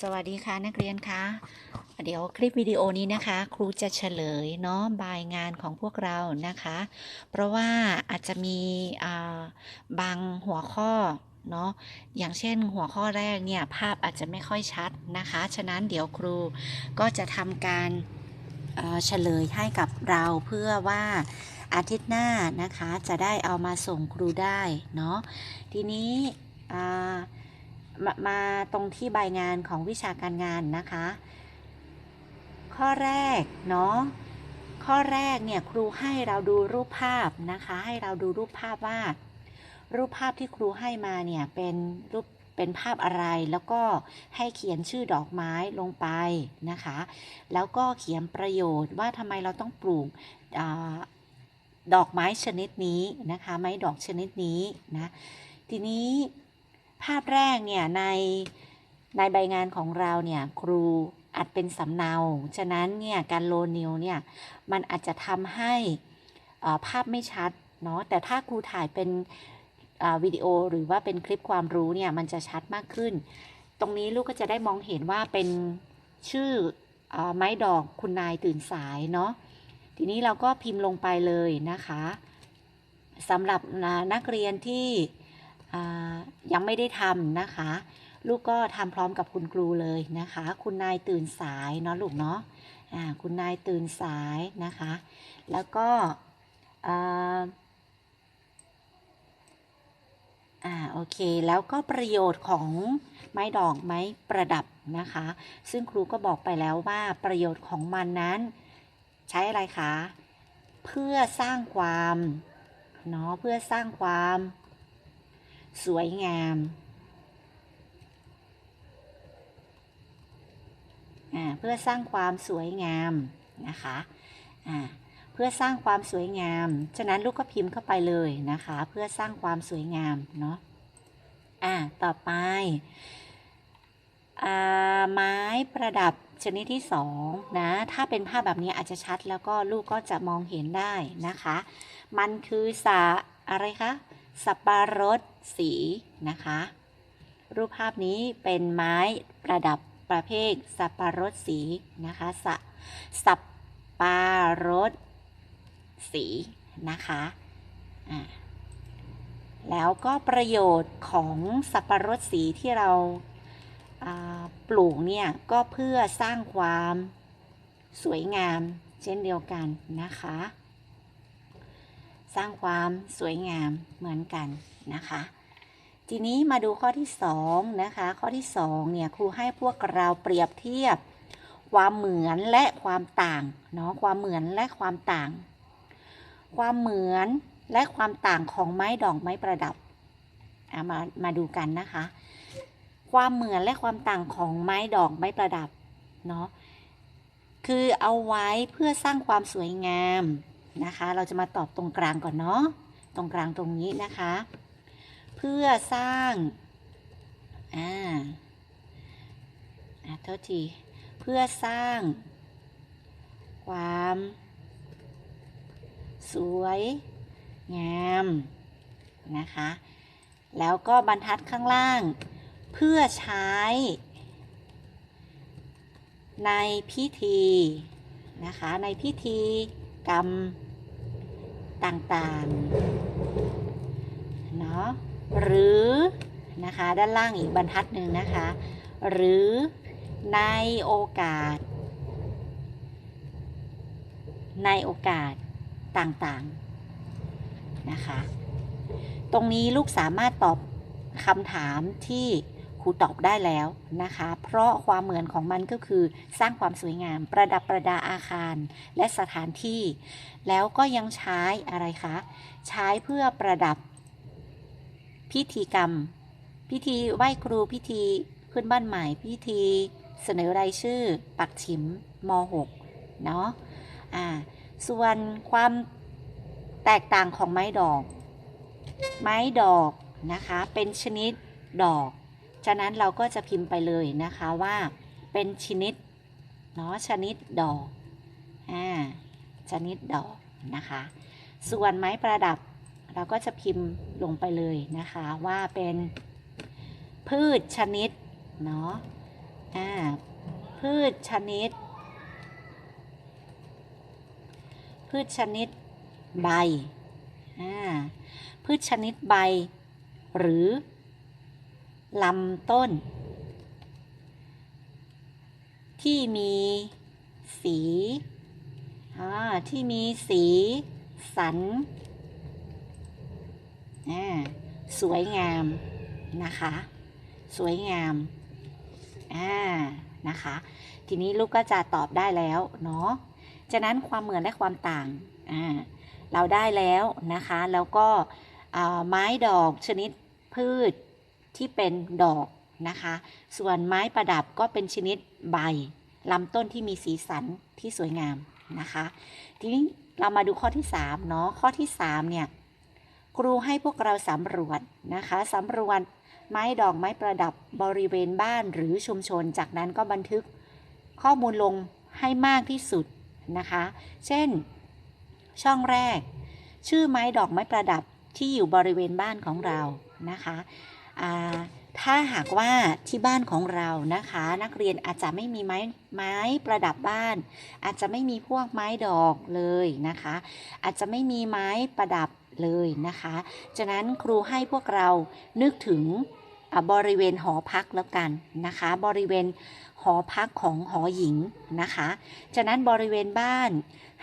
สวัสดีค่ะนักเรียนคะเดี๋ยวคลิปวิดีโอนี้นะคะ ครูจะเฉลยเนาะบายงานของพวกเรานะคะ เพราะว่าอาจจะมีบางหัวข้อเนาะอย่างเช่นหัวข้อแรกเนี่ยภาพอาจจะไม่ค่อยชัดนะคะ ฉะนั้นเดี๋ยวครูก็จะทำการเฉลยให้กับเราเพื่อว่าอาทิตย์หน้านะคะจะได้เอามาส่งครูได้เนาะทีนี้ มามาตรงที่ใบงานของวิชาการงานนะคะ ข้อแรกเนาะข้อแรกเนี่ยครูให้เราดูรูปภาพนะคะ ให้เราดูรูปภาพว่า รูปภาพที่ครูให้มาเนี่ยเป็นรูปเป็นภาพอะไรแล้วก็ให้เขียนชื่อดอกไม้ลงไปนะคะ แล้วก็เขียนประโยชน์ว่าทำไมเราต้องปลูกอดอกไม้ชนิดนี้นะคะ ไม้ดอกชนิดนี้นะทีนี้ ภาพแรกเนี่ยในในใบงานของเราเนี่ยครูอัดเป็นสำเนา ฉะนั้นเนี่ยการโลนิวเนี่ยมันอาจจะทำให้ภาพไม่ชัดเนาะแต่ถ้าครูถ่ายเป็นวิดีโอหรือว่าเป็นคลิปความรู้เนี่ยมันจะชัดมากขึ้น ตรงนี้ลูกก็จะได้มองเห็นว่าเป็นชื่ออไม้ดอกคุณนายตื่นสายเนาะทีนี้เราก็พิมพ์ลงไปเลยนะคะสำหรับนักเรียนที่ ยังไม่ได้ทำนะคะ ลูกก็ทำพร้อมกับคุณครูเลยนะคะ คุณนายตื่นสายเนาะลูกเนาะคุณนายตื่นสายนะคะ แล้วก็อ่าโอเคแล้วก็ประโยชน์ของไม้ดอกไม้ประดับนะคะ ซึ่งครูก็บอกไปแล้วว่าประโยชน์ของมันนั้น ใช้อะไรคะ เพื่อสร้างความเนาะเพื่อสร้างความ สวยงามอ่าเพื่อสร้างความสวยงามนะคะอ่าเพื่อสร้างความสวยงาม ฉะนั้นลูกก็พิมพ์เข้าไปเลยนะคะ เพื่อสร้างความสวยงามเนาะอ่าต่อไปอ่าไม้ประดับชนิดที่สองนะถ้าเป็นภาพแบบนี้อาจจะชัดแล้วก็ลูกก็จะมองเห็นได้นะคะ มันคือสาอะไรคะ สับปะรดสีนะคะ รูปภาพนี้เป็นไม้ประดับประเภทสับปะรดสีนะคะสสับปะรดสีนะคะแล้วก็ประโยชน์ของสับปะรดสีที่เราปลูกเนี่ยก็เพื่อสร้างความสวยงามเช่นเดียวกันนะคะ สร้างความสวยงามเหมือนกันนะคะ ทีนี้มาดูข้อที่2นะคะ ข้อที่2เนี่ยครูให้พวกเราเปรียบเทียบ ความเหมือนและความต่างเนาะความเหมือนและความต่าง ความเหมือนและความต่างของไม้ดอกไม้ประดับมามาดูกันนะคะ ความเหมือนและความต่างของไม้ดอกไม้ประดับเนาะคือเอาไว้เพื่อสร้างความสวยงาม นะคะ เราจะมาตอบตรงกลางก่อนเนาะตรงกลางตรงนี้นะคะ เพื่อสร้างอ่าอ่าโทษทีเพื่อสร้าง ความ สวย งาม นะคะ แล้วก็บรรทัดข้างล่าง เพื่อใช้ ในพิธี นะคะ ในพิธีกรรม ต่างๆเนาะหรือนะคะด้านล่างอีกบรรทัดหนึ่งนะคะ หรือในโอกาส ในโอกาสต่างๆนะคะ ตรงนี้ลูกสามารถตอบคำถามที่ ครูตอบได้แล้วนะคะ เพราะความเหมือนของมันก็คือสร้างความสวยงาม ประดับประดาอาคารและสถานที่ แล้วก็ยังใช้อะไรคะ ใช้เพื่อประดับพิธีกรรม พิธีไหว้ครูพิธีขึ้นบ้านใหม่พิธีเสนอรายชื่อ ปักฉิมม .6 เนาะอ่าส่วนความแตกต่างของไม้ดอก ไม้ดอกนะคะ เป็นชนิดดอก ฉะนั้นเราก็จะพิมพ์ไปเลยนะคะว่าเป็นชนิดเนาะชนิดดอกอ่าชนิดดอกนะคะ ส่วนไม้ประดับเราก็จะพิมพ์ลงไปเลยนะคะว่าเป็นพืชชนิดเนาะอ่าพืชชนิด พืชชนิดใบอ่าพืชชนิดใบ หรือ ลำต้น ที่มีสีที่มีสีสันสวยงามนะคะ สวยงามอ่านะคะ ทีนี้ลูกก็จะตอบได้แล้วเนาะฉะนั้นความเหมือนและความต่างอ่าเราได้แล้วนะคะ แล้วก็ไม้ดอกชนิดพืช ที่เป็นดอกนะคะ ส่วนไม้ประดับก็เป็นชนิดใบลำต้นที่มีสีสันที่สวยงามนะคะ ทีนี้เรามาดูข้อที่3เนาะข้อที่3เนี่ยครูให้พวกเราสำรวจนะคะสำรวจไม้ดอกไม้ประดับบริเวณบ้านหรือชุมชน จากนั้นก็บันทึกข้อมูลลงให้มากที่สุดนะคะ เช่น ช่องแรก ชื่อไม้ดอกไม้ประดับที่อยู่บริเวณบ้านของเรานะคะ ถ้าหากว่าที่บ้านของเรานะคะ นักเรียนอาจจะไม่มีไม้ไม้ประดับบ้าน อาจจะไม่มีพวกไม้ดอกเลยนะคะ อาจจะไม่มีไม้ประดับเลยนะคะฉะนั้นครูให้พวกเรานึกถึงบริเวณหอพักแล้วกันนะคะ บริเวณหอพักของหอหญิงนะคะฉะนั้นบริเวณบ้าน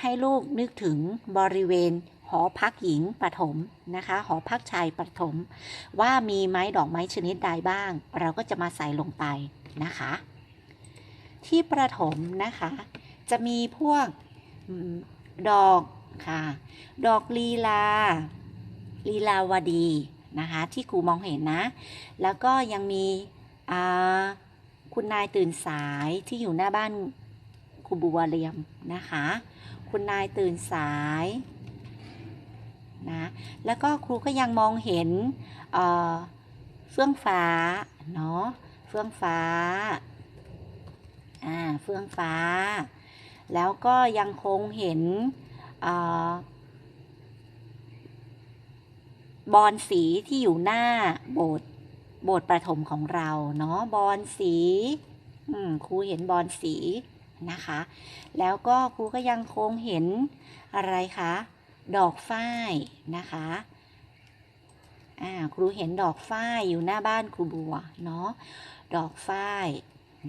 ให้ลูกนึกถึงบริเวณ หอพักหญิงประถมนะคะ หอพักชายประถมว่ามีไม้ดอกไม้ชนิดใดบ้าง เราก็จะมาใส่ลงไปนะคะ ที่ประถมนะคะ จะมีพวกดอกค่ะ ดอกลีลา ลีลาวดีนะคะ ที่ครูมองเห็นนะ แล้วก็ยังมีคุณนายตื่นสายที่อยู่หน้าบ้านครูบัวเรียมนะคะ คุณนายตื่นสาย นะแล้วก็ครูก็ยังมองเห็นเฟื่องฟ้าเนาะเฟื่องฟ้าอ่าเฟื่องฟ้า แล้วก็ยังคงเห็นอบอนสีที่อยู่หน้าโบสถ์โบสถ์ประถมของเราเนาะบอนสีครูเห็นบอนสีนะคะ แล้วก็ครูก็ยังคงเห็นอะไรคะ ดอกฝ้ายนะคะครูเห็นดอกฝ้ายอยู่หน้าบ้านครูบัวเนาะดอกฝ้าย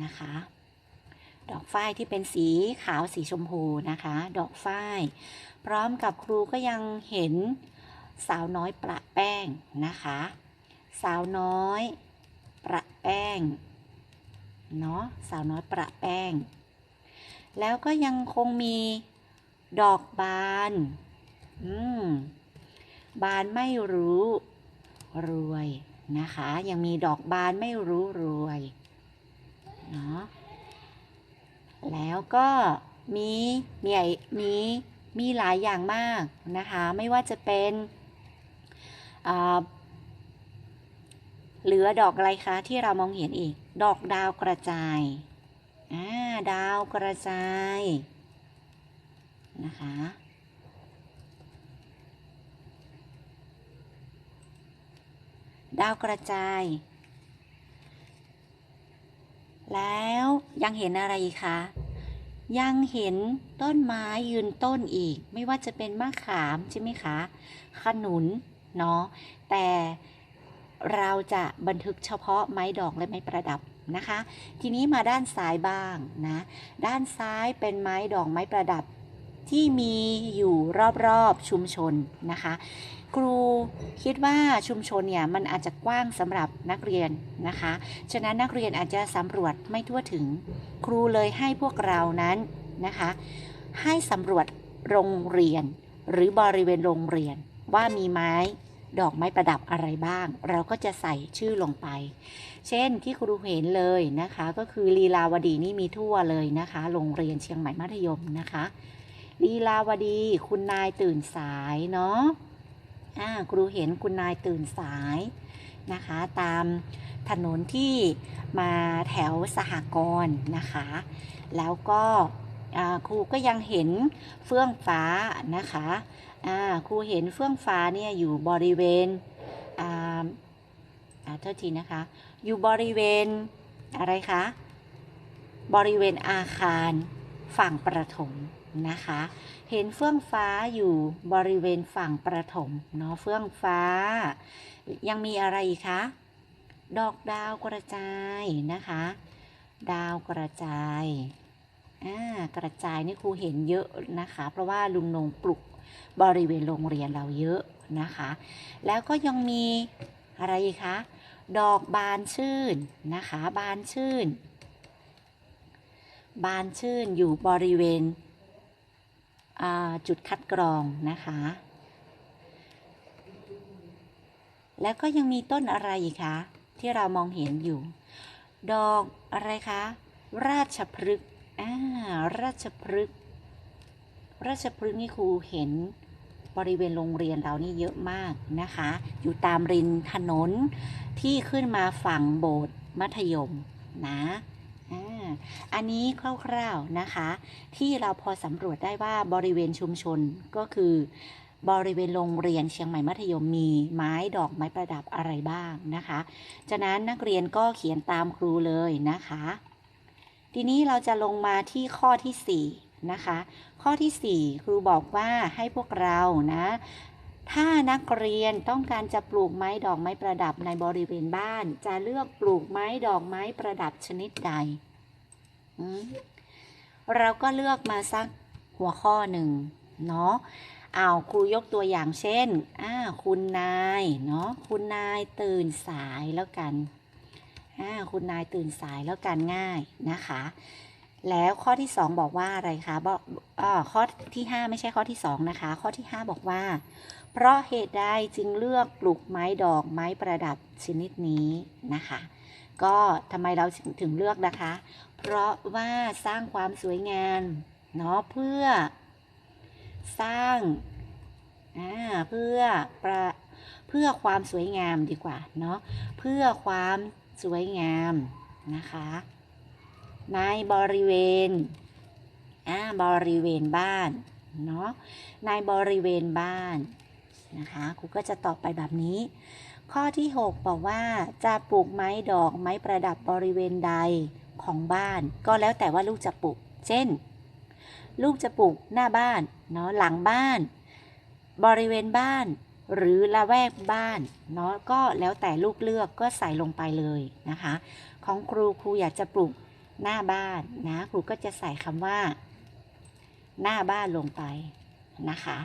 นะคะ ดอกฝ้ายที่เป็นสีขาวสีชมพูนะคะ ดอกฝ้าย พร้อมกับครูก็ยังเห็นสาวน้อยประแป้งนะคะ สาวน้อยประแป้งเนาะสาวน้อยประแป้ง แล้วก็ยังคงมีดอกบาน บานไม่รู้รวยนะคะ ยังมีดอกบานไม่รู้รวยเนาะแล้วก็มีมีมีมีหลายอย่างมากนะคะ ไม่ว่าจะเป็นอ่าเหลือดอกอะไรคะที่เรามองเห็นอีก ดอกดาวกระจายอ่าดาวกระจายนะคะ ดาวกระจาย แล้วยังเห็นอะไรคะ ยังเห็นต้นไม้ยืนต้นอีก ไม่ว่าจะเป็นมะขามใช่ไหมคะ ขนุน เนาะ แต่เราจะบันทึกเฉพาะไม้ดอกและไม้ประดับนะคะ ทีนี้มาด้านซ้ายบ้างนะ ด้านซ้ายเป็นไม้ดอกไม้ประดับที่มีอยู่รอบๆชุมชนนะคะ ครูคิดว่าชุมชนเนี่ยมันอาจจะกว้างสำหรับนักเรียนนะคะ ฉะนั้นนักเรียนอาจจะสำรวจไม่ทั่วถึง ครูเลยให้พวกเรานั้นนะคะ ให้สำรวจโรงเรียน หรือบริเวณโรงเรียนว่ามีไม้ดอกไม้ประดับอะไรบ้าง เราก็จะใส่ชื่อลงไป เช่นที่ครูเห็นเลยนะคะ ก็คือลีลาวดีนี่มีทั่วเลยนะคะ โรงเรียนเชียงใหม่มัธยมนะคะลีลาวดี คุณนายตื่นสายเนาะ ครูเห็นคุณนายตื่นสายนะคะ ตามถนนที่มาแถวสหกรณ์นะคะ แล้วก็ครูก็ยังเห็นเฟื่องฟ้านะคะครูเห็นเฟื่องฟ้าเนี่ยอยู่บริเวณอ่าอ่าทีนะคะ อยู่บริเวณอะไรคะ บริเวณอาคารฝั่งประถมนะคะ เห็นเฟื่องฟ้าอยู่บริเวณฝั่งประถมเนาะเฟื่องฟ้า ยังมีอะไรอีกคะดอกดาวกระจายนะคะ ดาวกระจายอ่ากระจายนี่ครูเห็นเยอะนะคะ เพราะว่าลุงนงปลุกบริเวณโรงเรียนเราเยอะนะคะ แล้วก็ยังมีอะไรคะดอกบานชื่นนะคะ บานชื่น บานชื่นอยู่บริเวณ จุดคัดกรองนะคะ แล้วก็ยังมีต้นอะไรอีกคะ ที่เรามองเห็นอยู่ ดอกอะไรคะ ราชพฤกษ์อ่าราชพฤกษ์ราชพฤกษ์นี่ครูเห็นบริเวณโรงเรียนเรานี่เยอะมากนะคะ อยู่ตามริมถนนที่ขึ้นมาฝั่งโบสถ์มัธยมนะ อันนี้คร่าวๆนะคะ ที่เราพอสำรวจได้ว่าบริเวณชุมชนก็คือบริเวณโรงเรียนเชียงใหม่มัธยมมีไม้ดอกไม้ประดับอะไรบ้างนะคะฉะนั้นนักเรียนก็เขียนตามครูเลยนะคะ ทีนี้เราจะลงมาที่ข้อที่4นะคะ ข้อที่ 4 ครูบอกว่าให้พวกเรานะ ถ้านักเรียนต้องการจะปลูกไม้ดอกไม้ประดับในบริเวณบ้าน จะเลือกปลูกไม้ดอกไม้ประดับชนิดใด เราก็เลือกมาสักหัวข้อหนึ่งเนาะเอาครูยกตัวอย่างเช่นอ่าคุณนายเนาะคุณนายตื่นสายแล้วกันอ่าคุณนายตื่นสายแล้วกันง่ายนะคะ แล้วข้อที่ 2 บอกว่าอะไรคะบอกอ่าข้อที่ 5 ไม่ใช่ข้อที่ 2 นะคะ ข้อที่ 5 บอกว่า เพราะเหตุใดจึงเลือกปลูกไม้ดอกไม้ประดับชนิดนี้นะคะ ก็ทำไมเราถึงเลือกนะคะ เพราะว่าสร้างความสวยงามเนาะเพื่อสร้างอ่าเพื่อประเพื่อความสวยงามดีกว่าเนาะเพื่อความสวยงามนะคะ ในบริเวณอ่าบริเวณบ้านเนาะในบริเวณบ้านนะคะครูก็จะตอบไปแบบนี้ ข้อที่ 6 บอกว่าจะปลูกไม้ดอกไม้ประดับบริเวณใด ของบ้าน ก็แล้วแต่ว่าลูกจะปลูก เช่น ลูกจะปลูกหน้าบ้านเนาะหลังบ้าน บริเวณบ้าน หรือละแวกบ้านเนาะก็แล้วแต่ลูกเลือกก็ใส่ลงไปเลยนะคะ ของครูครูอยากจะปลูกหน้าบ้านนะครูก็จะใส่คำว่า หน้าบ้านลงไปนะคะ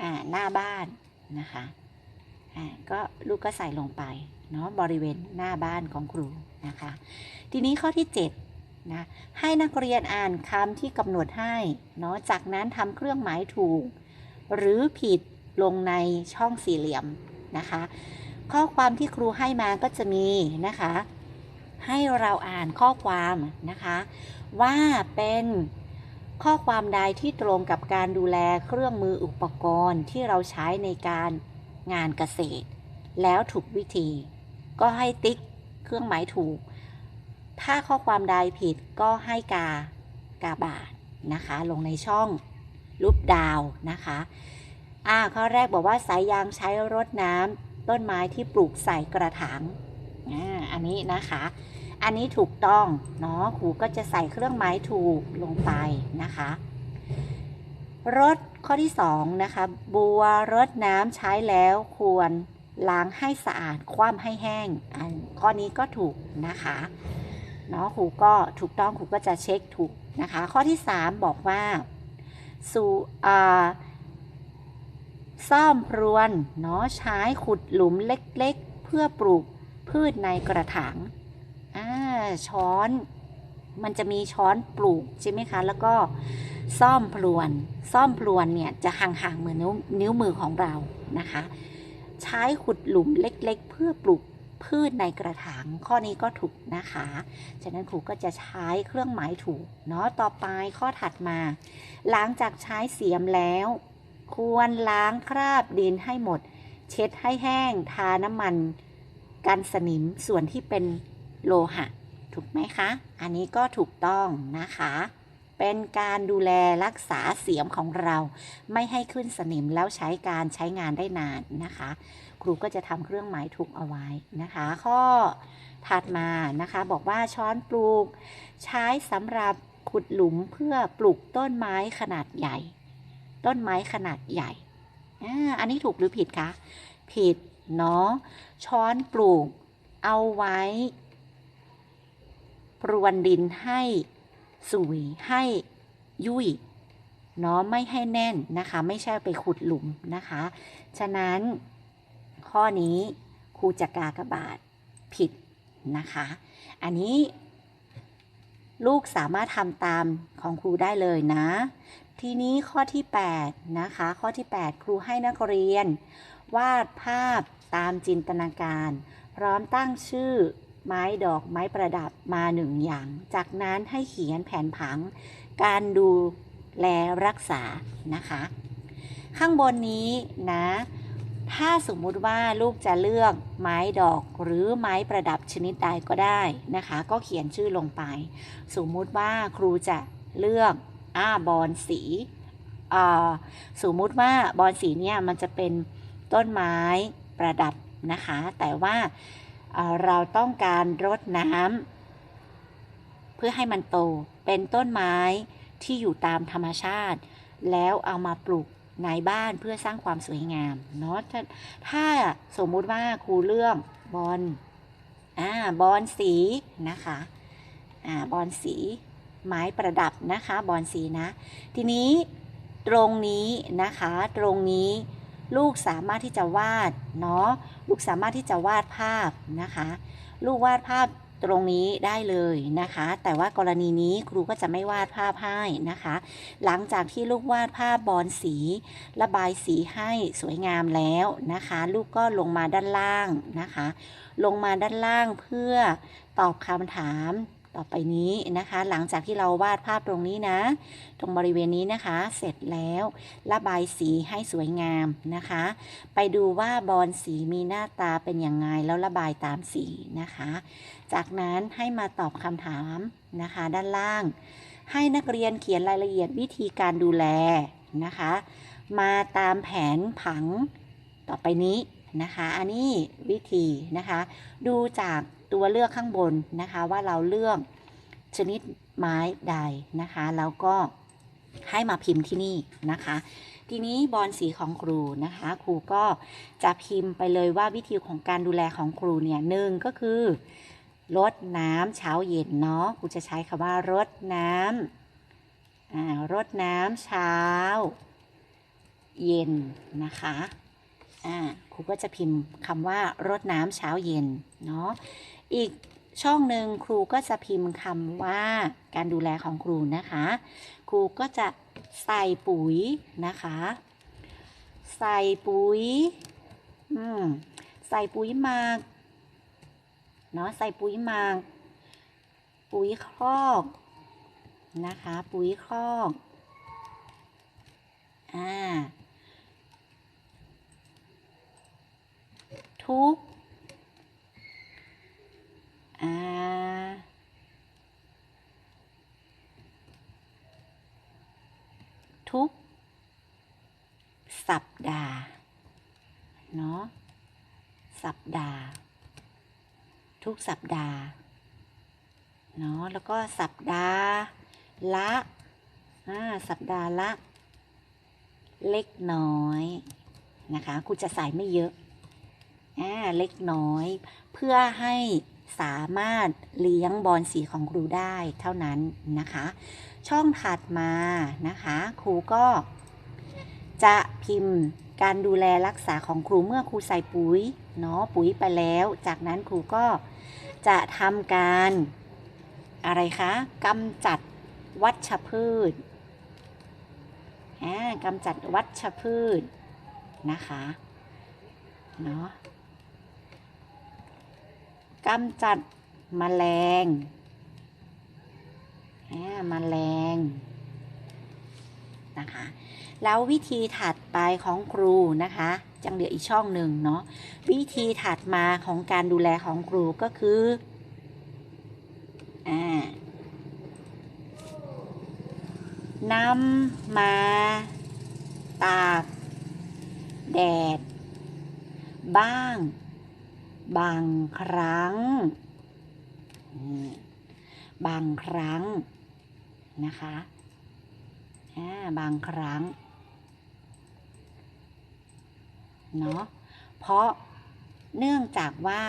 อ่าหน้าบ้านนะคะอ่าก็ลูกก็ใส่ลงไปเนาะบริเวณหน้าบ้านของครู นะคะ ทีนี้ข้อที่ 7 นะ ให้นักเรียนอ่านคำที่กำหนดให้เนาะ จากนั้นทำเครื่องหมายถูก หรือผิดลงในช่องสี่เหลี่ยมนะคะ ข้อความที่ครูให้มาก็จะมีนะคะ ให้เราอ่านข้อความนะคะ ว่าเป็นข้อความใดที่ตรงกับการดูแลเครื่องมืออุปกรณ์ที่เราใช้ในการงานเกษตร แล้วถูกวิธี ก็ให้ติ๊ก เครื่องหมายถูก ถ้าข้อความใดผิดก็ให้กากาบาทนะคะ ลงในช่องรูปดาวนะคะอ่าข้อแรกบอกว่าสายยางใช้รดน้ำต้นไม้ที่ปลูกใส่กระถางอ่าอันนี้นะคะ อันนี้ถูกต้องเนาะครูก็จะใส่เครื่องหมายถูกลงไปนะคะรถข้อที่สองนะคะบัวรดน้ำใช้แล้วควร ล้างให้สะอาด คว่ำให้แห้ง อันข้อนี้ก็ถูกนะคะเนาะครูก็ถูกต้องครูก็จะเช็คถูกนะคะ ข้อที่สามบอกว่าสูอ่าซ่อมพรวนเนาะใช้ขุดหลุมเล็กๆ เพื่อปลูกพืชในกระถางอ่าช้อน มันจะมีช้อนปลูกใช่ไหมคะ แล้วก็ซ่อมพลวน ซ่อมพลวนเนี่ยจะห่างๆเหมือนนิ้วนิ้วมือของเรานะคะ ใช้ขุดหลุมเล็กๆ เพื่อปลูกพืชในกระถางข้อนี้ก็ถูกนะคะ ฉะนั้นครูก็จะใช้เครื่องหมายถูกเนาะต่อไปข้อถัดมา หลังจากใช้เสียมแล้ว ควรล้างคราบดินให้หมด เช็ดให้แห้ง ทาน้ำมัน กันสนิมส่วนที่เป็นโลหะ ถูกไหมคะ อันนี้ก็ถูกต้องนะคะ เป็นการดูแลรักษาเสียมของเรา ไม่ให้ขึ้นสนิมแล้วใช้การใช้งานได้นานนะคะ ครูก็จะทำเครื่องหมายถูกเอาไว้นะคะ ข้อถัดมานะคะ บอกว่าช้อนปลูก ใช้สำหรับขุดหลุมเพื่อปลูกต้นไม้ขนาดใหญ่ ต้นไม้ขนาดใหญ่อันนี้ถูกหรือผิดคะ ผิดเนาะ ช้อนปลูกเอาไว้ ปรวนดินให้ สุยให้ยุ่ยเนาะไม่ให้แน่นนะคะ ไม่ใช่ไปขุดหลุมนะคะ ฉะนั้นข้อนี้ครูจะกากบาทผิดนะคะ อันนี้ลูกสามารถทำตามของครูได้เลยนะ ทีนี้ข้อที่ 8 นะคะ ข้อที่ 8 ครูให้นักเรียน วาดภาพตามจินตนาการ พร้อมตั้งชื่อ ไม้ดอกไม้ประดับมาหนึ่งอย่าง จากนั้นให้เขียนแผนผัง การดูแลรักษานะคะ ข้างบนนี้นะ ถ้าสมมุติว่าลูกจะเลือกไม้ดอกหรือไม้ประดับชนิดใดก็ได้นะคะ ก็เขียนชื่อลงไป สมมุติว่าครูจะเลือกอ่าบอนสีอ่าสมมุติว่าบอนสีเนี่ยมันจะเป็นต้นไม้ประดับนะคะ แต่ว่า เราต้องการรดน้ำเพื่อให้มันโตเป็นต้นไม้ที่อยู่ตามธรรมชาติ แล้วเอามาปลูกในบ้านเพื่อสร้างความสวยงามเนาะถ้าถ้าสมมุติว่าครูเลือกบอลอ่าบอลสีนะคะอ่าบอลสีไม้ประดับนะคะบอลสีนะ ทีนี้ตรงนี้นะคะตรงนี้ลูกสามารถที่จะวาดเนาะ ลูกสามารถที่จะวาดภาพนะคะ ลูกวาดภาพตรงนี้ได้เลยนะคะ แต่ว่ากรณีนี้ครูก็จะไม่วาดภาพให้นะคะ หลังจากที่ลูกวาดภาพบอลสี ระบายสีให้สวยงามแล้วนะคะ ลูกก็ลงมาด้านล่างนะคะ ลงมาด้านล่างเพื่อตอบคำถาม ต่อไปนี้นะคะ หลังจากที่เราวาดภาพตรงนี้นะ ตรงบริเวณนี้นะคะ เสร็จแล้วระบายสีให้สวยงามนะคะ ไปดูว่าบอลสีมีหน้าตาเป็นอยังไงแล้วระบายตามสีนะคะ จากนั้นให้มาตอบคำถามนะคะ ด้านล่าง ให้นักเรียนเขียนรายละเอียดวิธีการดูแลนะคะ มาตามแผนผังต่อไปนี้นะคะ อันนี้วิธีนะคะ ดูจาก ตัวเลือกข้างบนนะคะว่าเราเลือกชนิดไม้ใดนะคะแล้วก็ให้มาพิมพ์ที่นี่นะคะ ทีนี้บอลสีของครูนะคะครูก็จะพิมพ์ไปเลยว่าวิธีของการดูแลของครูเนี่ยหนึ่งก็คือรดน้ำเช้าเย็นเนาะครูจะใช้คำว่ารดน้ำอ่ารดน้ำเช้า เย็นนะคะอ่าครูก็จะพิมพ์คำว่ารดน้ำเช้าเย็นเนาะ อีกช่องหนึ่งครูก็จะพิมพ์คำว่าการดูแลของครูนะคะ ครูก็จะใส่ปุ๋ยนะคะ ใส่ปุ๋ยอืมใส่ปุ๋ยหมากเนาะใส่ปุ๋ยหมากปุ๋ยครอกนะคะ ปุ๋ยครอกอ่าทุก อ่าทุก สัปดาห์เนาะสัปดาห์ ทุกสัปดาห์เนาะแล้วก็สัปดาห์ละอ่าสัปดาห์ละ เล็กน้อยนะคะครูจะใส่ไม่เยอะอ่าเล็กน้อย เพื่อให้ สามารถเลี้ยงบอลสีของครูได้เท่านั้นนะคะ ช่องถัดมานะคะ ครูก็ จะพิมพ์การดูแลรักษาของครูเมื่อครูใส่ปุ๋ยเนาะปุ๋ยไปแล้ว จากนั้นครูก็จะทำการอะไรคะกำจัดวัชพืชอ่ากำจัดวัชพืชนะคะเนาะ กำจัดมแมลงอ่แมลงนะคะ แล้ววิธีถัดไปของครูนะคะจังเหลืออีกช่องหนึ่งเนาะวิธีถัดมาของการดูแลของครูก็คืออ่านำมาตาก แดด บ้าง บางครั้ง บางครั้งนะคะบางครั้ง เนาะเพราะเนื่องจากว่า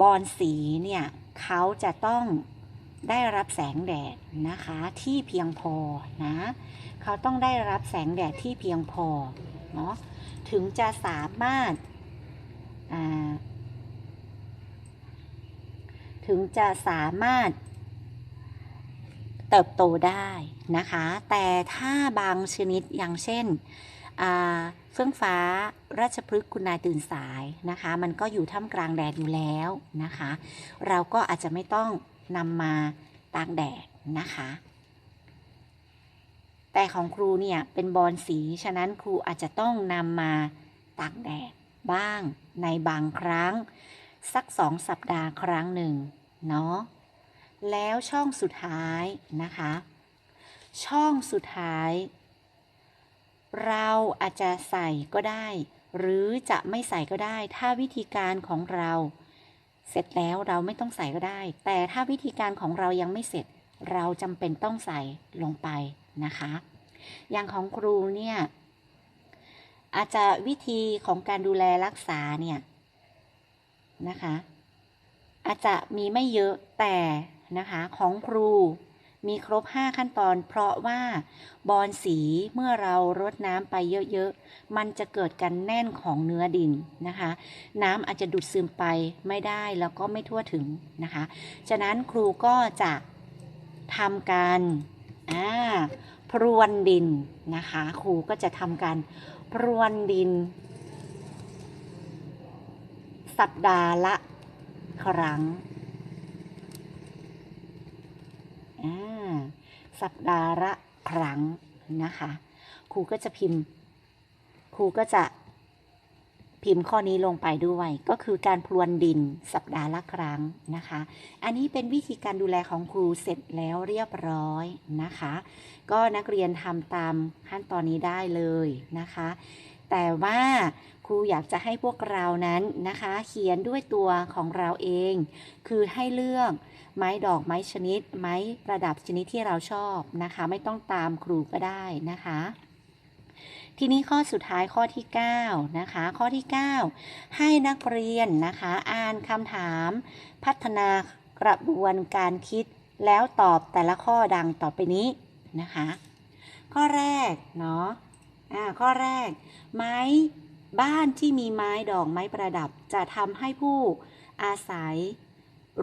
บอลสีเนี่ยเขาจะต้องได้รับแสงแดดนะคะที่เพียงพอนะ เขาต้องได้รับแสงแดดที่เพียงพอเนาะถึงจะสามารถอ่า ถึงจะสามารถเติบโตได้นะคะ แต่ถ้าบางชนิดอย่างเช่นเฟื่องฟ้าราชพฤกษ์คุณนายตื่นสายนะคะ มันก็อยู่ท่ามกลางแดดอยู่แล้วนะคะ เราก็อาจจะไม่ต้องนำมาตากแดดนะคะ แต่ของครูเนี่ยเป็นบอลสีฉะนั้นครูอาจจะต้องนำมาตากแดดบ้างในบางครั้ง สักสองสัปดาห์ครั้งหนึ่งเนาะแล้วช่องสุดท้ายนะคะ ช่องสุดท้าย เราอาจจะใส่ก็ได้ หรือจะไม่ใส่ก็ได้ ถ้าวิธีการของเราเสร็จแล้วเราไม่ต้องใส่ก็ได้ แต่ถ้าวิธีการของเรายังไม่เสร็จ เราจำเป็นต้องใส่ลงไปนะคะ อย่างของครูเนี่ยอาจจะวิธีของการดูแลรักษาเนี่ย นะคะ อาจจะมีไม่เยอะแต่นะคะของครูมีครบ 5 ขั้นตอน เพราะว่าบอลสีเมื่อเรารดน้ำไปเยอะๆ มันจะเกิดการแน่นของเนื้อดินนะคะ น้ำอาจจะดูดซึมไปไม่ได้แล้วก็ไม่ทั่วถึงนะคะ ฉะนั้นครูก็จะทำการพรวนดินนะคะ ครูก็จะทำการพรวนดิน สัปดาห์ละครั้ง สัปดาห์ละครั้งนะคะ ครูก็จะพิมพ์ ครูก็จะพิมพ์ข้อนี้ลงไปด้วยก็คือการพรวนดินสัปดาห์ละครั้งนะคะ อันนี้เป็นวิธีการดูแลของครูเสร็จแล้วเรียบร้อยนะคะ ก็นักเรียนทำตามขั้นตอนนี้ได้เลยนะคะ แต่ว่าครูอยากจะให้พวกเรานั้นนะคะ เขียนด้วยตัวของเราเอง คือให้เลือกไม้ดอกไม้ชนิด ไม้ประดับชนิดที่เราชอบนะคะ ไม่ต้องตามครูก็ได้นะคะ ทีนี้ข้อสุดท้ายข้อที่ 9 นะคะ ข้อที่ 9 ให้นักเรียนนะคะ อ่านคำถาม พัฒนากระบวนการคิดแล้วตอบแต่ละข้อดังต่อไปนี้นะคะ ข้อแรกเนาะ อ่าข้อแรก ไม้บ้านที่มีไม้ดอกไม้ประดับ จะทำให้ผู้อาศัย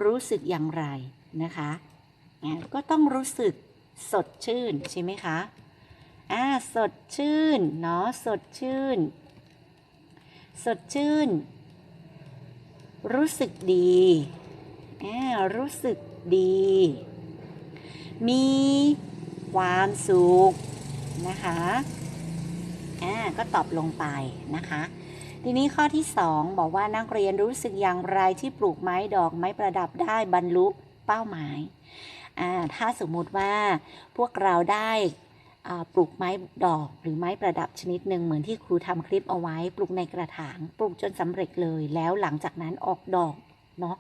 รู้สึกอย่างไรนะคะก็ต้องรู้สึกสดชื่นใช่ไหมคะอ่าสดชื่นเนาะสดชื่น สดชื่น รู้สึกดีอ่ารู้สึกดี มีความสุขนะคะ อ่าก็ตอบลงไปนะคะ ทีนี้ข้อที่ 2 บอกว่านักเรียนรู้สึกอย่างไรที่ปลูกไม้ดอกไม้ประดับได้บรรลุเป้าหมายถ้าสมมุติว่าพวกเราได้ปลูกไม้ดอกหรือไม้ประดับชนิดหนึ่งเหมือนที่ครูทำคลิปเอาไว้ ปลูกในกระถาง ปลูกจนสำเร็จเลย แล้วหลังจากนั้นออกดอกเนาะ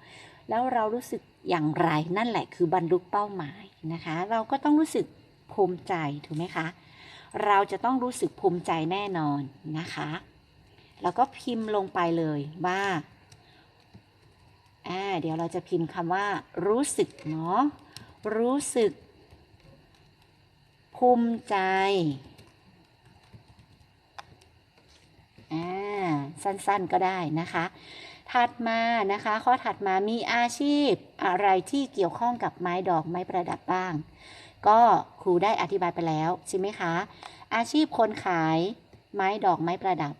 แล้วเรารู้สึกอย่างไรนั่นแหละคือบรรลุเป้าหมายนะคะ เราก็ต้องรู้สึกภูมิใจถูกไหมคะ เราจะต้องรู้สึกภูมิใจแน่นอนนะคะ แล้วก็พิมพ์ลงไปเลยว่าอ่าเดี๋ยวเราจะพิมพ์คำว่า รู้สึกเนาะรู้สึก ภูมิใจอ่าสั้นๆก็ได้นะคะ ถัดมานะคะ ข้อถัดมามีอาชีพอะไรที่เกี่ยวข้องกับไม้ดอกไม้ประดับบ้าง ก็ครูได้อธิบายไปแล้วใช่ไหมคะ อาชีพคนขายไม้ดอกไม้ประดับ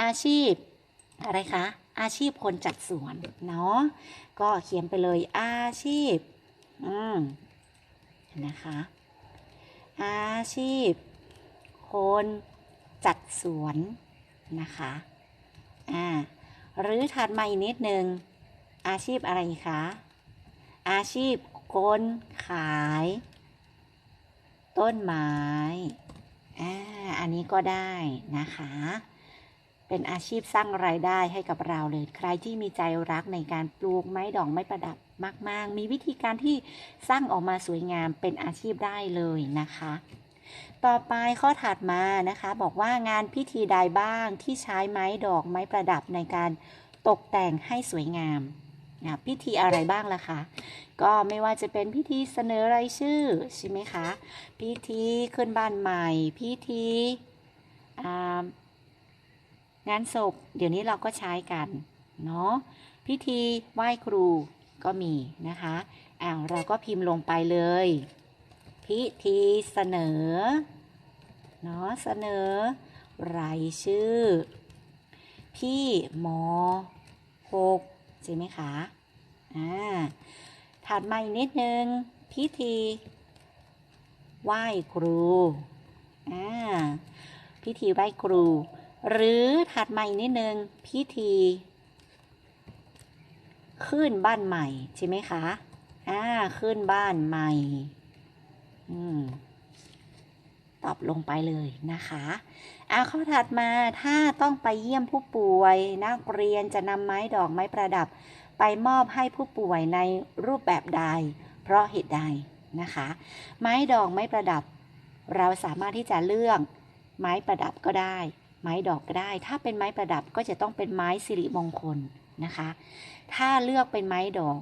อาชีพอะไรคะ อาชีพคนจัดสวนเนาะก็เขียนไปเลยอาชีพอืมนะคะ อาชีพ คนจัดสวนนะคะอ่าหรือถัดมาอีกนิดนึงอาชีพอะไรคะอาชีพคนขาย ต้นไม้อ่าอันนี้ก็ได้นะคะ เป็นอาชีพสร้างไรายได้ให้กับเราเลย ใครที่มีใจรักในการปลูกไม้ดอกไม้ประดับมาก ๆ มีวิธีการที่สร้างออกมาสวยงามเป็นอาชีพได้เลยนะคะ ต่อไปข้อถัดมานะคะ บอกว่างานพิธีใดบ้างที่ใช้ไม้ดอกไม้ประดับในการตกแต่งให้สวยงาม นะพิธีอะไรบ้างล่ะคะ ก็ไม่ว่าจะเป็นพิธีเสนอรายชื่อใช่ไหมคะ พิธีขึ้นบ้านใหม่ พิธีงานศพ เดี๋ยวนี้เราก็ใช้กันเนาะ พิธีไหว้ครูก็มีนะคะอ่าเราก็พิมพ์ลงไปเลย พิธีเสนอ เนาะ เสนอรายชื่อ พี่หมอหก ใช่ไหมคะอ่าถัดมาอีกนิดนึง พิธีไหว้ครูอ่าพิธีไหว้ครู หรือถัดมาอีกนิดนึง พิธีขึ้นบ้านใหม่ ใช่ไหมคะ อ่า ขึ้นบ้านใหม่ อืม ตอบลงไปเลยนะคะอ่าข้อถัดมาถ้าต้องไปเยี่ยมผู้ป่วย นักเรียนจะนำไม้ดอกไม้ประดับ ไปมอบให้ผู้ป่วยในรูปแบบใด เพราะเหตุใดนะคะ ไม้ดอกไม้ประดับ เราสามารถที่จะเลือกไม้ประดับก็ได้ ไม้ดอกก็ได้ ถ้าเป็นไม้ประดับก็จะต้องเป็นไม้สิริมงคลนะคะ ถ้าเลือกเป็นไม้ดอก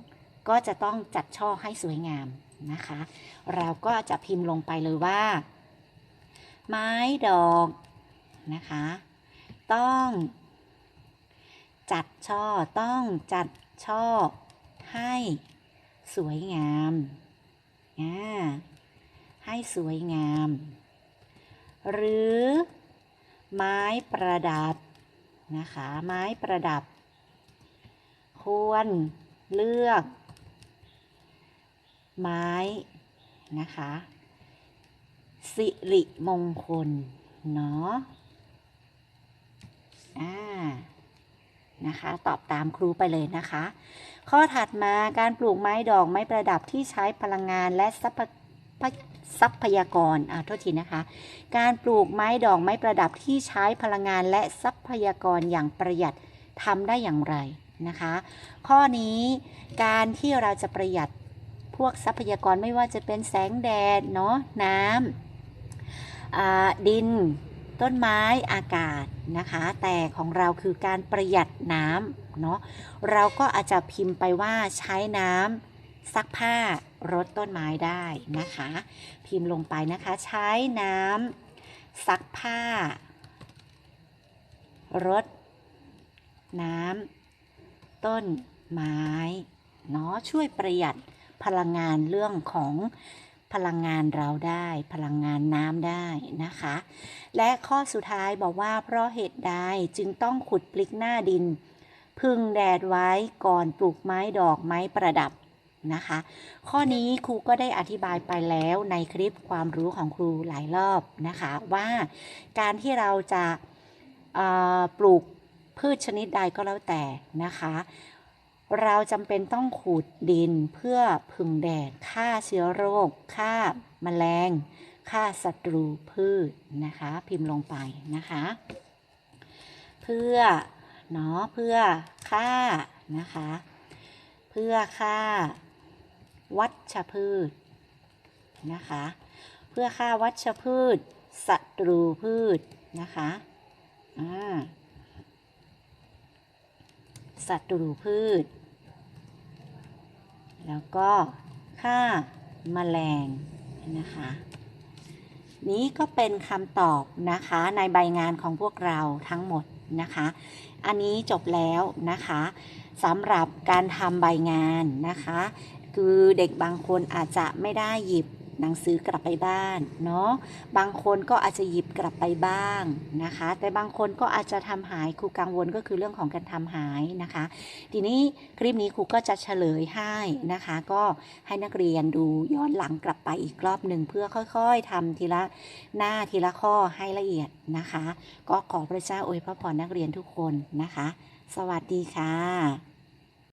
ก็จะต้องจัดช่อให้สวยงามนะคะ เราก็จะพิมพ์ลงไปเลยว่า ไม้ดอกนะคะ ต้อง จัดช่อต้องจัดช่อให้สวยงามอ่าให้สวยงาม หรือไม้ประดับนะคะ ไม้ประดับ ควรเลือก ไม้นะคะ สิริมงคล เนาะอ่านะคะ ตอบตามครูไปเลยนะคะ ข้อถัดมาการปลูกไม้ดอกไม้ประดับที่ใช้พลังงานและทรัพทรัพยากรอ่าโทษทีนะคะ การปลูกไม้ดอกไม้ประดับที่ใช้พลังงานและทรัพยากรอย่างประหยัดทำได้อย่างไรนะคะ ข้อนี้การที่เราจะประหยัดพวกทรัพยากรไม่ว่าจะเป็นแสงแดดเนาะน้ำ ดิน ต้นไม้อากาศนะคะ แต่ของเราคือการประหยัดน้ำเนาะเราก็อาจจะพิมพ์ไปว่าใช้น้ำซักผ้ารดต้นไม้ได้นะคะ พิมพ์ลงไปนะคะ ใช้น้ำซักผ้ารดน้ำต้นไม้เนาะช่วยประหยัดพลังงานเรื่องของ พลังงานเราได้ พลังงานน้ำได้นะคะ และข้อสุดท้ายบอกว่าเพราะเหตุใดจึงต้องขุดปลิกหน้าดิน พึ่งแดดไว้ก่อนปลูกไม้ดอกไม้ประดับนะคะ ข้อนี้ครูก็ได้อธิบายไปแล้วในคลิปความรู้ของครูหลายรอบนะคะ ว่าการที่เราจะปลูกพืชชนิดใดก็แล้วแต่นะคะ เราจำเป็นต้องขูดดินเพื่อพึ่งแดดฆ่าเชื้อโรคฆ่าแมลงฆ่าศัตรูพืชนะคะ พิมพ์ลงไปนะคะ เพื่อเนาะเพื่อฆ่านะคะ เพื่อฆ่าวัชพืชนะคะ เพื่อฆ่าวัชพืชศัตรูพืชนะคะอ่า ศัตรูพืช แล้วก็ฆ่ามาแมลงนะคะ นี้ก็เป็นคำตอบนะคะในใบงานของพวกเราทั้งหมดนะคะ อันนี้จบแล้วนะคะสำหรับการทำใบงานนะคะ คือเด็กบางคนอาจจะไม่ได้หยิบ หนังสือกลับไปบ้านเนาะบางคนก็อาจจะหยิบกลับไปบ้างนะคะ แต่บางคนก็อาจจะทำหายครูกังวลก็คือเรื่องของการทำหายนะคะ ทีนี้คลิปนี้ครูก็จะเฉลยให้นะคะ ก็ให้นักเรียนดูย้อนหลังกลับไปอีกรอบหนึ่งเพื่อค่อยๆทำทีละหน้าทีละข้อให้ละเอียดนะคะ ก็ขอพระเจ้าอวยพระพรนักเรียนทุกคนนะคะ สวัสดีค่ะ